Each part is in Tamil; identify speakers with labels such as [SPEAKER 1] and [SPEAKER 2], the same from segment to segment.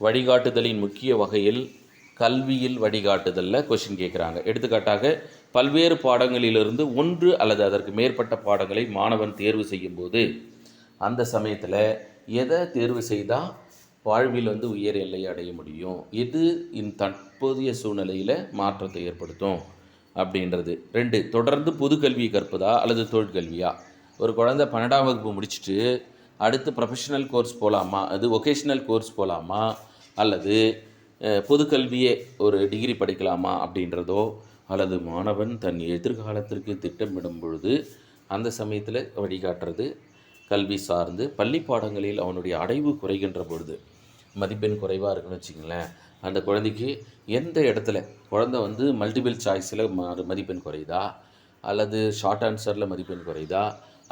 [SPEAKER 1] வழிகாட்டுதலின் முக்கிய வகையில் கல்வியில் வழிகாட்டுதலில் கொஷின் கேட்குறாங்க எடுத்துக்காட்டாக பல்வேறு பாடங்களிலிருந்து ஒன்று அல்லது அதற்கு மேற்பட்ட பாடங்களை மாணவன் தேர்வு செய்யும்போது அந்த சமயத்தில் எதை தேர்வு செய்தால் வாழ்வில் வந்து உயர் எல்லை அடைய முடியும்? எது இன் தற்போதைய சூழ்நிலையில் மாற்றத்தை ஏற்படுத்தும்? அப்படின்றது. ரெண்டு தொடர்ந்து பொது கல்வி கற்பதா அல்லது தொழிற்கல்வியா? ஒரு குழந்தை பன்னெண்டாம் வகுப்பு முடிச்சுட்டு அடுத்து ப்ரொஃபஷனல் கோர்ஸ் போகலாமா அது ஒகேஷ்னல் கோர்ஸ் போகலாமா அல்லது பொதுக்கல்வியே ஒரு டிகிரி படிக்கலாமா அப்படின்றதோ அல்லது மாணவன் தன் எதிர்காலத்திற்கு திட்டமிடும் பொழுது அந்த சமயத்தில் வழிகாட்டுறது கல்வி சார்ந்து பள்ளி பாடங்களில் அவனுடைய அடைவு குறைகின்ற பொழுது மதிப்பெண் குறைவாக இருக்குன்னு வச்சுங்களேன் அந்த குழந்தைக்கு எந்த இடத்துல குழந்தை வந்து மல்டிபிள் சாய்ஸில் மதிப்பெண் குறையுதா? அல்லது ஷார்ட் ஆன்சரில் மதிப்பெண் குறையுதா?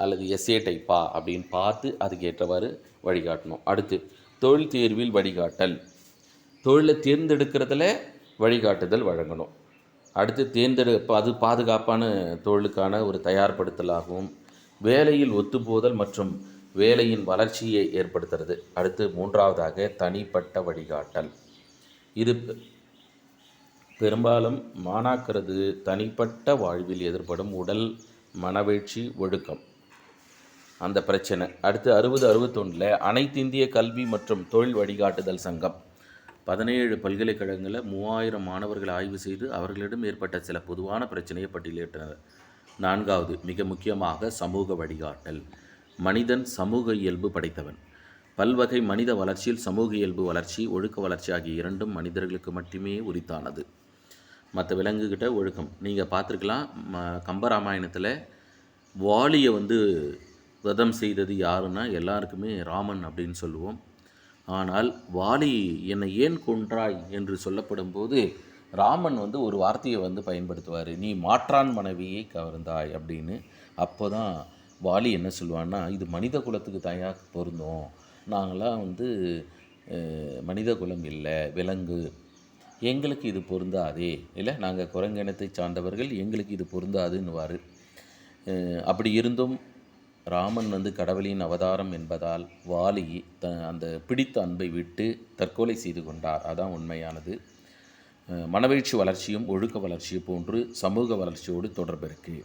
[SPEAKER 1] அல்லது எஸ்ஏ டைப்பா அப்படின்னு பார்த்து அதுக்கு ஏற்றவாறு வழிகாட்டணும். அடுத்து தொழில் தேர்வில் வழிகாட்டல். தொழிலை தேர்ந்தெடுக்கிறதுல வழிகாட்டுதல் வழங்கணும். அடுத்து தேர்ந்தெடு அது பாதுகாப்பான தொழிலுக்கான ஒரு தயார்படுத்தலாகவும் வேலையில் ஒத்துப்போதல் மற்றும் வேலையின் வளர்ச்சியை ஏற்படுத்துறது. அடுத்து மூன்றாவதாக தனிப்பட்ட வழிகாட்டல். இது பெரும்பாலும் மாணாக்கிறது தனிப்பட்ட வாழ்வில் ஏற்படும் உடல் மனவீழ்ச்சி ஒழுக்கம். அந்த பிரச்சனை. அடுத்து அறுபது அறுபத்தொன்னில் அனைத்து இந்திய கல்வி மற்றும் தொழில் வழிகாட்டுதல் சங்கம். பதினேழு பல்கலைக்கழகங்களில் மூவாயிரம் மாணவர்கள் ஆய்வு செய்து அவர்களிடம் ஏற்பட்ட சில பொதுவான பிரச்சனையை பட்டியலிட்டனர். நான்காவது மிக முக்கியமாக சமூக வழிகாட்டல். மனிதன் சமூக இயல்பு படைத்தவன். பல்வகை மனித வளர்ச்சியில் சமூக இயல்பு வளர்ச்சி ஒழுக்க வளர்ச்சி ஆகிய இரண்டும் மனிதர்களுக்கு மட்டுமே உரித்தானது. மற்ற விலங்குகிட்ட ஒழுக்கம். நீங்கள் பார்த்துருக்கலாம் ம கம்பராமாயணத்தில் வாலியை வந்து வதம் செய்தது யாருன்னா எல்லாருக்குமே ராமன் அப்படின்னு சொல்லுவோம். ஆனால் வாலி என்னை ஏன் கொன்றாய்? என்று சொல்லப்படும் போது ராமன் வந்து ஒரு வார்த்தையை வந்து பயன்படுத்துவார். நீ மாற்றான் மனைவியை கவர்ந்தாய் அப்படின்னு. அப்போ தான் வாலி என்ன சொல்லுவான்னா இது மனித குலத்துக்கு தயாக பொருந்தும். நாங்களாம் வந்து மனித குலம் இல்லை விலங்கு. எங்களுக்கு இது பொருந்தாதே. இல்லை நாங்கள் குரங்கினத்தை சார்ந்தவர்கள் எங்களுக்கு இது பொருந்தாதுன்னுவார். அப்படி இருந்தும் ராமன் வந்து கடவுளின் அவதாரம் என்பதால் வாலி த அந்த பிடித்த அன்பை விட்டு தற்கொலை செய்து கொண்டார். அதான் உண்மையானது. மனவீழ்ச்சி வளர்ச்சியும் ஒழுக்க வளர்ச்சியும் போன்று சமூக வளர்ச்சியோடு தொடர்பு இருக்குது